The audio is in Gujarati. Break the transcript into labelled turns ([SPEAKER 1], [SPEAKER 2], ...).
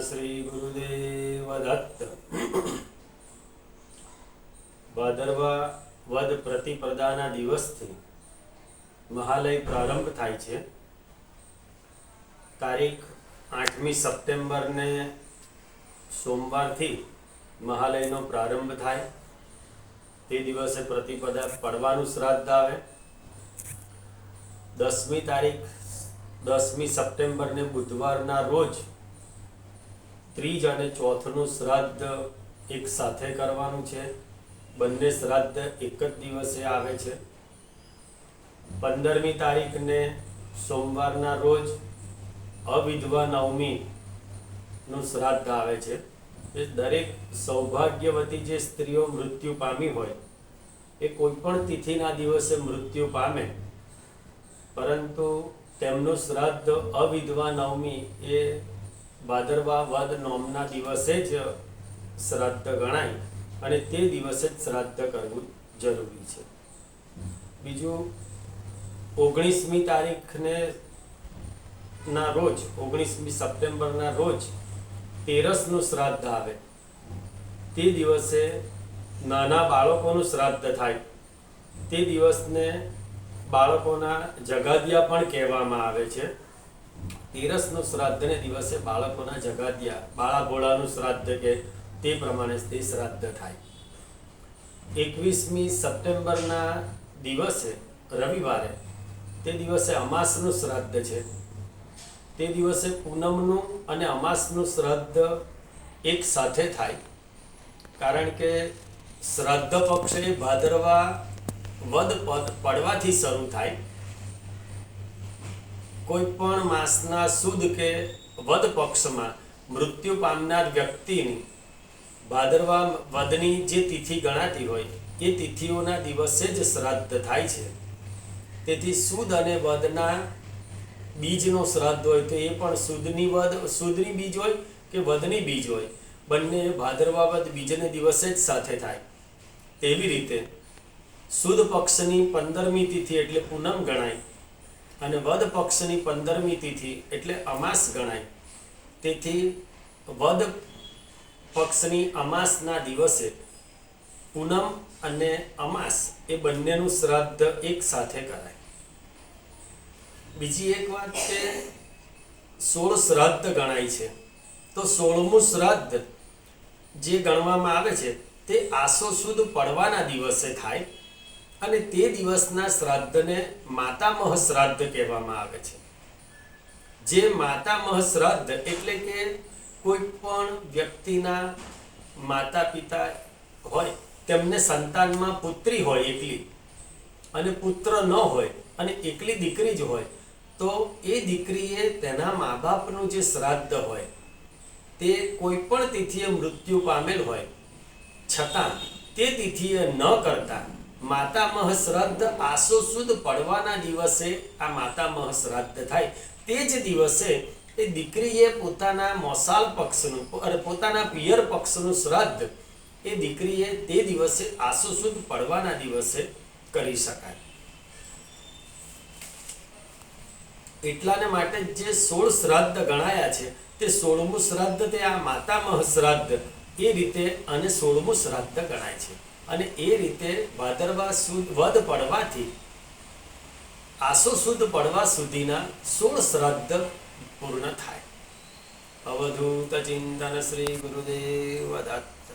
[SPEAKER 1] શ્રી ગુરુદેવ દત્ત ભાદરવા વદ પ્રતિપદાના દિવસથી મહાલય પ્રારંભ થાય છે. તારીખ આઠમી સપ્ટેમ્બરને સોમવારથી મહાલયનો પ્રારંભ થાય. તે દિવસે પ્રતિપદા પડવાનું શ્રાદ્ધ આવે. દસમી તારીખ, દસમી સપ્ટેમ્બરને બુધવારના રોજ ત્રીજ અને ચોથનું શ્રાદ્ધ એક સાથે કરવાનું છે. બંને શ્રાદ્ધ એક જ દિવસે આવે છે. પંદરમી તારીખને સોમવારના રોજ અવિધવા નવમી નું શ્રાદ્ધ આવે છે. એ દરેક સૌભાગ્યવતી જે સ્ત્રીઓ મૃત્યુ પામી હોય, એ કોઈ પણ તિથિના દિવસે મૃત્યુ પામે. પરંતુ તેમનું શ્રાદ્ધ અવિધવા નવમી એ ભાદરવા વદ નોમના દિવસે જ શ્રાદ્ધ ગણાય અને તે દિવસે જ શ્રાદ્ધ કરવું જરૂરી છે. બીજું, ઓગણીસમી તારીખને ના રોજ, ઓગણીસમી સપ્ટેમ્બરના રોજ તેરસનું શ્રાદ્ધ આવે. તે દિવસે નાના બાળકોનું શ્રાદ્ધ થાય. તે દિવસને બાળકોના જગાદિયા પણ કહેવામાં આવે છે. તેરસનું શ્રાદ્ધને દિવસે બાળકોના જગાદ્યા બાળા ભોળાનું શ્રાદ્ધ કે તે પ્રમાણે તે શ્રાદ્ધ થાય. એકવીસમી સપ્ટેમ્બરના દિવસે, રવિવારે, તે દિવસે અમાસનું શ્રાદ્ધ છે. તે દિવસે પૂનમનું અને અમાસનું શ્રાદ્ધ એક સાથે થાય. કારણ કે શ્રાદ્ધ પક્ષે ભાદરવા વદ પદ પડવાથી શરૂ થાય. કોઈ પણ માસના સુદ કે વદ પક્ષમાં મૃત્યુ પામનાર વ્યક્તિની ભાદરવા વદની જે તિથિ ગણાતી હોય, એ તિથિઓના દિવસે જ શ્રાદ્ધ થાય છે. તેથી સુદ અને વદના બીજનો શ્રાદ્ધ હોય તો એ પણ સુદની વદ, સુદની બીજ હોય કે વદની બીજ હોય, બંને ભાદરવા વદ બીજને દિવસે જ સાથે થાય. તેવી રીતે સુદ પક્ષની પંદરમી તિથિ એટલે પૂનમ ગણાય. અને વદ પક્ષની પંદરમી તિથિ એટલે અમાસ ગણાય. તેથી વદ પક્ષની અમાસના દિવસે પૂનમ અને અમાસ એ બંનેનું શ્રાદ્ધ એક સાથે કરાય. બીજી એક વાત કે સોળ શ્રાદ્ધ ગણાય છે. તો સોળમું શ્રાદ્ધ જે ગણવામાં આવે છે તે આસો સુદ પડવાના દિવસે થાય અને તે દિવસના શ્રાદ્ધને માતામહ શ્રાદ્ધ કહેવામાં આવે છે. જે માતામહ શ્રાદ્ધ એટલે કે કોઈ પણ વ્યક્તિના માતા પિતા હોય, તેમને સંતાનમાં પુત્રી હોય એકલી, અને પુત્ર ન હોય, અને એકલી દીકરી જ હોય, તો એ દીકરીએ તેના મા બાપનું જે શ્રાદ્ધ હોય, તે કોઈ પણ તિથિએ મૃત્યુ પામેલ હોય, છતાં તે તિથિએ ન કરતા માતામહ શ્રાદ્ધ આસો સુદ પડવાના દિવસે આ માતામહ શ્રાદ્ધ થાય. તે જ દિવસે એ દીકરીએ પોતાના મોસાલ પક્ષનું પોતાના પિયર પક્ષનું શ્રાદ્ધ એ દીકરીએ તે દિવસે આસો સુદ પડવાના દિવસે કરી શકાય. એટલાને માટે જે સોળ શ્રાદ્ધ ગણાયા છે, તે સોળમું શ્રાદ્ધ તે આ માતામહ શ્રાદ્ધ એ રીતે અને સોળમું શ્રાદ્ધ ગણાય છે. અને એ રીતે ભાદરવા સુદ વધ પડવાથી, આસો સુદ પડવા સુધીના સોળ શ્રાદ્ધ પૂર્ણ થાય. અવધૂત ચિંતન શ્રી ગુરુદેવ દત્ત